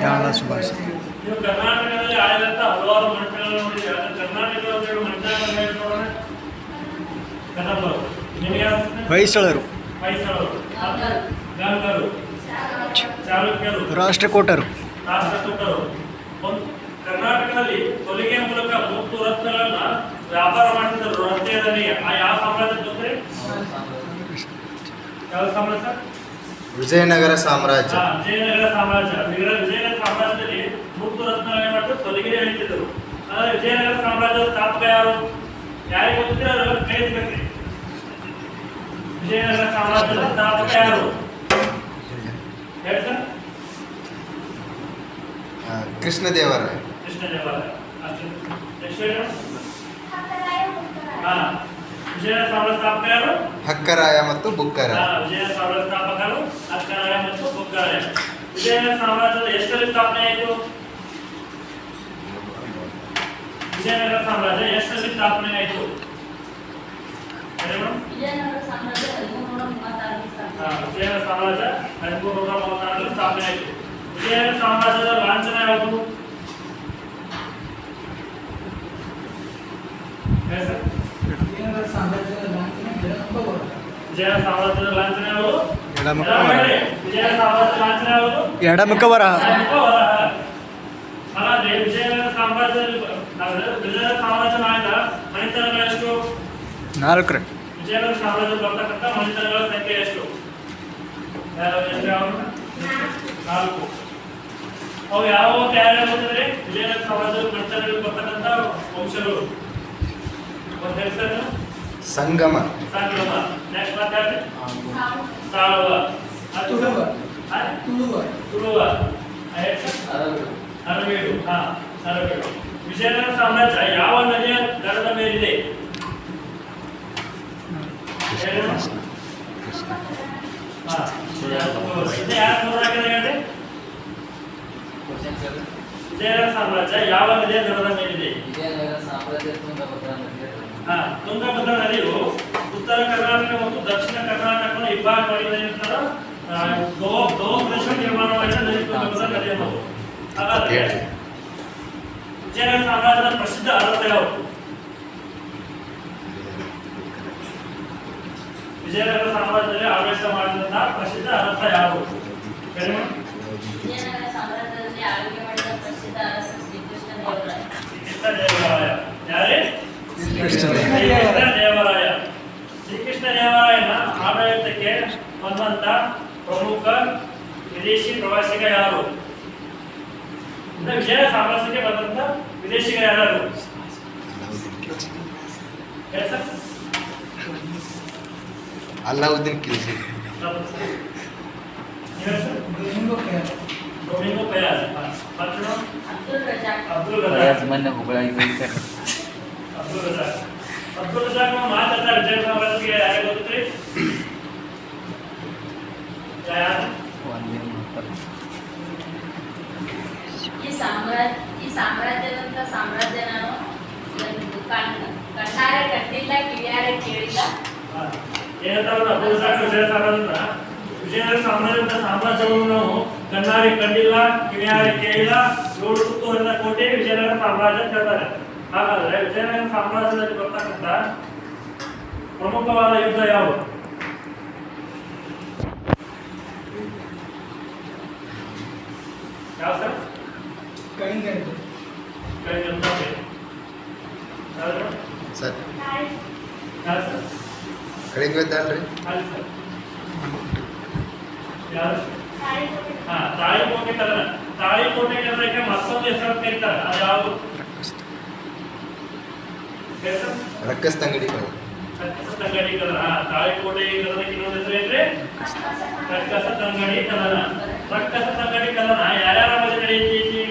ಜಾಳ ಸುಭಾಷ್ ಕರ್ನಾಟಕದಲ್ಲಿ ಹಲವಾರು? ಹೊಯ್ಸಳರು. ಹೊಯ್ಸಳರು. ಗಂಗರು. ಚಾಲುಕ್ಯರು. ರಾಷ್ಟ್ರಕೂಟರು. ರಾಷ್ಟ್ರಕೂಟರು. ಒಂದು ಕರ್ನಾಟಕದಲ್ಲಿ ಹೊಲಿಗೆ ಮೂಲಕ ಮುತ್ತು ರತ್ನಗಳನ್ನ ವ್ಯಾಪಾರ ಮಾಡ್ತಿದ್ರು ರಸ್ತೆಯಲ್ಲಿ. ಆ ಯಾವ ಸಾಮ್ರಾಜ್ಯ ಗೊತ್ತೇ ಯಾವ ಸಾಮ್ರಾಜ್ಯ? ವಿಜಯನಗರ ಸಾಮ್ರಾಜ್ಯ. ವಿಜಯನಗರ ಸಾಮ್ರಾಜ್ಯ. ವಿಜಯ- ವಿಜಯನಗರ ಸಾಮ್ರಾಜ್ಯದಲ್ಲಿ ಮುತ್ತು ರತ್ನ ಆದ್ರೆ ವಿಜಯನಗರ ಸಾಮ್ರಾಜ್ಯದ ಸ್ಥಾಪಕ ಯಾರು? ಯಾರಿಗೆ ಗೊತ್ತಿದ್ರೆ ವಿಜಯನಗರ ಸಾಮ್ರಾಜ್ಯದ ಸ್ಥಾಪಕ ಯಾರು? ಹೇಳಿ ಸರ್. ಆ, ಕೃಷ್ಣದೇವರಾಯ ಕೃಷ್ಣದೇವರಾಯ ಅಷ್ಟೇ. ನೆಕ್ಸ್ಟ್ ಹೇಳಿ ಹಾ. ವಿಜಯನಗರ ಸಾಮ್ರಾಜ್ಯ ಸ್ಥಾಪಕ ಯಾರು ಹಕ್ಕರಾಯ ಮತ್ತು ಬುಕ್ಕರಾಯ ಹಾ, ವಿಜಯ ಸಾಮ್ರಾಜ್ಯ ಸ್ಥಾಪಕರು ಅಕ್ಕರಾಯ ಮತ್ತು ಬುಕ್ಕರಾಯ ವಿಜಯನಗರ ಸಾಮ್ರಾಜ್ಯದ ಎಷ್ಟರಲ್ಲಿ ಸ್ಥಾಪನೆ ಆಯಿತು ವಿಜಯನಗರ ಸಾಮ್ರಾಜ್ಯ ಎಷ್ಟರಲ್ಲಿ ಸ್ಥಾಪನೆ ಆಯಿತು ಹೇಳಿ ಮೇಡಮ್? ವಿಜಯನಗರ ಸಾಮ್ರಾಜ್ಯ ಹದಿಮೂರು ನೂರ ಮೂವತ್ತಾರರಲ್ಲಿ ಹಾ, ಸ್ಥಾಪನೆ ವಿಜಯನಗರ ಸಾಮ್ರಾಜ್ಯ ಹದಿಮೂರು ನೂರ ಮೂವತ್ತಾರರಲ್ಲಿ ಸ್ಥಾಪನೆ ಆಯಿತು ವಿಜಯನಗರ ಸಾಮ್ರಾಜ್ಯದ ಲಾಂಛನ ಯಾವುದು ವರಹ ಹಾಗಾದ್ರೆ ವಿಜಯನಗರ ಸಾಮ್ರಾಜ್ಯದಲ್ಲಿ ವಿಜಯನಗರ ಸಾಮ್ರಾಜ್ಯ ನಾಯಕ ಮನೆತನಗಳು ಎಷ್ಟು? ನಾಲ್ಕರ. ವಿಜಯನಗರ ಸಾಮ್ರಾಜ್ಯ ಬರ್ತಕ್ಕಂಥ ಮನೆತನಗಳ ಸಂಖ್ಯೆ ಎಷ್ಟು? ನಾಲ್ಕು. ಅವು ಯಾವ ಯಾರ್ಯಾರು ಗೊತ್ತಿದ್ರೆ ವಿಜಯನಗರ ಸಾಮ್ರಾಜ್ಯದ ಮನೆತನಗಳು ಬರ್ತಕ್ಕಂಥ ವಂಶಗಳು. ಒಂದು ಹೆಸರು. ಸಂಗಮ ಸಂಗಮ ನೆಕ್ಸ್ಟ್ ಮಾತಾಡ್ರಿ ಸಾವು ಸಾಳುವ ತುಳುವ. ಆ? ತುಳುವ. ತುಳುವ ಆ ಹೆಸರು? ಅರವೇಡು ಹಾ ಅರವೇಡು ವಿಜಯನಗರ ಸಾಮ್ರಾಜ್ಯ ಯಾವ ನದಿಯ ದಡದ ಮೇಲಿದೆ ಹೇಳು. ಹಾ, ಇದು ಯಾರು ನೋಡಾಕಿದೆ ಹೇಳ್ರಿ ವಿಜಯನಗರ ಸಾಮ್ರಾಜ್ಯ ಯಾವ ನದಿಯ ದಡದ ಮೇಲಿದೆ ವಿಜಯನಗರ ಸಾಮ್ರಾಜ್ಯ ತುಂಗಭದ್ರಾ ನದಿಯ ಹಾ ತುಂಗಭದ್ರಾ ನದಿಯು ಉತ್ತರ ಕರ್ನಾಟಕ ಮತ್ತು ದಕ್ಷಿಣ ಕರ್ನಾಟಕವನ್ನು ಇಬ್ಬಾಗ ಮಾಡಿದ ನಂತರ ನಿರ್ಮಾಣ ಮಾಡಿದ ನದಿ ತುಂಗಭದ್ರಾ ನದಿ ಅನ್ನೋದು ಹಾಗಾದ್ರೆ ವಿಜಯನಗರ ಸಾಮ್ರಾಜ್ಯದ ಪ್ರಸಿದ್ಧ ಅರಸ ಯಾವುದು? ವಿಜಯನಗರ ಸಾಮ್ರಾಜ್ಯದಲ್ಲಿ ಆಡಳಿತ ಮಾಡಿದಂತಹ ಪ್ರಸಿದ್ಧ ಅರಸ ಯಾರು ಹೇಳಿ ಮೇಡಮ್. ವಿಜಯನಗರ ಸಾಮ್ರಾಜ್ಯದಲ್ಲಿ ಆಳ್ವಿಕೆ ಮಾಡಿದ ಪ್ರಸಿದ್ಧ ಅರಸ ಶ್ರೀಕೃಷ್ಣ ದೇವರಾಯ ಶ್ರೀಕೃಷ್ಣ ದೇವರಾಯ ಯಾರೇ ಕೃಷ್ಣ ದೇವರಾಯ ಶ್ರೀಕೃಷ್ಣ ದೇವರಾಯನ ಆಡಳಿತಕ್ಕೆ ಬಂದಂತ ಪ್ರಮುಖ ವಿದೇಶಿ ಪ್ರವಾಸಿಗ ಯಾರು? ಅಂದ್ರೆ ವಿಜಯ ಸಾಮ್ರಾಜ್ಯಕ್ಕೆ ಬಂದಂತ ವಿದೇಶಿಗ ಯಾರು? ಅಲ್ಲಾವುದ್ದೀನ್ ಮತ್ತು? ಅಬ್ದುಲ್ ರಜಾಕ್. ಅಬ್ದುಲ್ ರಜಾಕ್. ಮೊನ್ನೆ ಹುಬ್ಬಳ್ಳಿ ಹೋಗಿದ್ದಾರೆ. ಅಬ್ದುಲ್ ರಜಾಕ್ ಅಬ್ದುಲ್ ರಜಾಕ್ ಮಾತಾಡ್ತಾ ವಿಜಯ ಸಾಮ್ರಾಜ್ಯಕ್ಕೆ ಯಾರು ಗೊತ್ತ್ರಿ ಯಾರು ಒಂದಿನ ಮಾತಾಡ ಈ ಸಾಮ್ರಾಜ್ಯ ಈ ಸಾಮ್ರಾಜ್ಯದಂತ ಸಾಮ್ರಾಜ್ಯ ನಾನು ಒಂದು ಕಣ್ ಕಣ್ಣಾರೆ ಕಂಡಿಲ್ಲ ಕಿವಿಯಾರೆ ಕೇಳಿಲ್ಲ. ಏನಂತಾರೆ ಅಬ್ದುಲ್ ರಜಾಕ್ ವಿಜಯ ಸಾಮ್ರಾಜ್ಯದ ವಿಜಯನಗರ ಸಾಮ್ರಾಜ್ಯದ ಸಾಮ್ರಾಜ್ಯವನ್ನು ನಾವು. ಕಣ್ಣಾರೆ ಕಂಡಿಲ್ಲ ಕಿವಿಯಾರೆ ಕೇಳಿಲ್ಲ ಏಳು ಸುತ್ತುವರಿದ ಕೋಟೆ ವಿಜಯನಗರ ಸಾಮ್ರಾಜ್ಯ ಅಂತ ಹೇಳ್ತಾರೆ. ಹಾಗಾದ್ರೆ ವಿಜಯನಗರ ಸಾಮ್ರಾಜ್ಯದಲ್ಲಿ ಬರ್ತಕ್ಕಂಥ ಪ್ರಮುಖವಾದ ಯುದ್ಧ ಯಾವುದು? ಯಾವ ಸರ್? ಕಳಿಂಗ ಕಳಿಂಗ ಸರ್ ಯಾರು ಹಾ ತಾಳಿಕೋಟೆ ಕೋಟೆ ತಾಳಿಕೋಟೆ ಕದನಕ್ಕೆ ಮತ್ತೊಂದು ಹೆಸರು ಕರೀತಾರೆ ಅದು ಯಾವುದು ಹೆಸರು ರಕ್ಕಸ್ ತಂಗಡಿ ಕಳ್ಳ. ಕಕ್ಕಸ ತಂಗಡಿ ಕದನ ಹಾ ತಾಳಿಕೋಟೆ ಕದನಕ್ಕೆ ಇನ್ನೊಂದು ಹೆಸರು ಏನ್ರಿ ರಕ್ಕಸ ತಂಗಡಿ ಕದನ ರಕ್ಕಸ ತಂಗಡಿ ಕದನ ಯಾರ್ಯಾರ ಮಧ್ಯೆ ನಡೆಯುತ್ತೈತಿ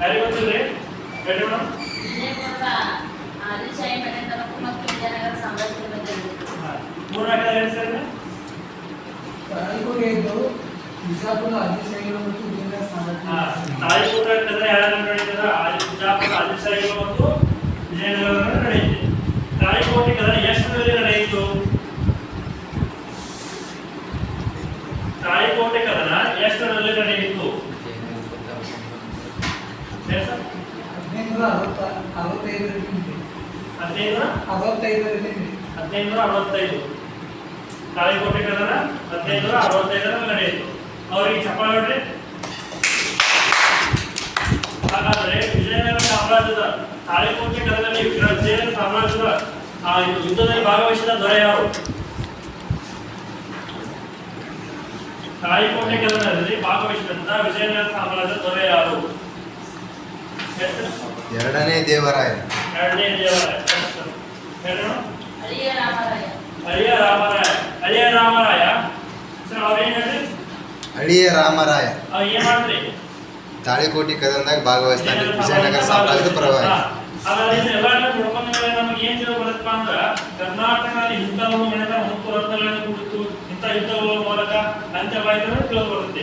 ಯಾರಿಗೆ ಹೇಳಿ ಮೇಡಮ್. ಮೂರ್ನಾಲ್ಕು ಹೇಳಿ. ಸರ್ ತಾಳಿಕೋಟೆ ಯುದ್ಧವು ಬಿಜಾಪುರ ಆದಿಶಾಹಿಗಳು ಮತ್ತು ವಿಜಯನಗರ ಸಾಮ್ರಾಜ್ಯ. ಯಾರು ಬಿಜಾಪುರ ಆದಿಶಾಹಿಗಳು ಮತ್ತು ವಿಜಯನಗರ ನಡೆಯುತ್ತೆ ತಾಳಿಕೋಟೆ ಕದನ ಎಷ್ಟರಲ್ಲಿ ನಡೆಯಿತು ಹದಿನೈದು ಅರವತ್ತೈದರಲ್ಲಿ ಹದಿನೈದು ಅರವತ್ತೈದು. ತಾಳಿಕೋಟೆ ಕದನ ಹದಿನೈದು ಅರವತ್ತೈದರಲ್ಲಿ ನಡೆಯಿತು. ಅವರಿಗೆ ಚಪ್ಪಾಳೆ ಹೊಡ್ರಿ. ಹಾಗಾದ್ರೆ ವಿಜಯನಗರ ಸಾಮ್ರಾಜ್ಯದ ತಾಳಿಕೋಟೆ ಕದರಲ್ಲಿ ವಿಜಯನಗರ ಸಾಮ್ರಾಜ್ಯದ ಆ ಯುದ್ಧದಲ್ಲಿ ಭಾಗವಹಿಸಿದ ದೊರೆ ಯಾರು? ತಾಳಿಕೋಟೆ ಕದನದಲ್ಲಿ ಭಾಗವಹಿಸಿದಂತ ವಿಜಯನಗರ ಸಾಮ್ರಾಜ್ಯದ ದೊರೆ ಯಾರು? ಎರಡನೇ ದೇವರಾಯ. ಎರಡನೇ ದೇವರಾಯ. ರಾಮರಾಯ ಅಳಿಯ ರಾಮರಾಯ. ರಾಮರಾಯ. ಸರ್ ಅವ್ರೇನ್ ತಾಳಿಕೋಟಿ ಕದನದಾಗ ಭಾಗವಹಿಸ್ತಾನೆ. ವಿಜಯನಗರ ಸಾಮ್ರಾಜ್ಯದ ಅಂದ್ರ ಕರ್ನಾಟಕದಲ್ಲಿ ಇಂಥ ಒಂದು ಮನೆತ ಮುತ್ತು ರತ್ನಗಳನ್ನು ಕುರಿತು ಇಂಥ ಯುದ್ಧಗಳ ಮೂಲಕ ಅಂತ್ಯವಾಯಿತು ತಿಳಿದು ಬರುತ್ತೆ.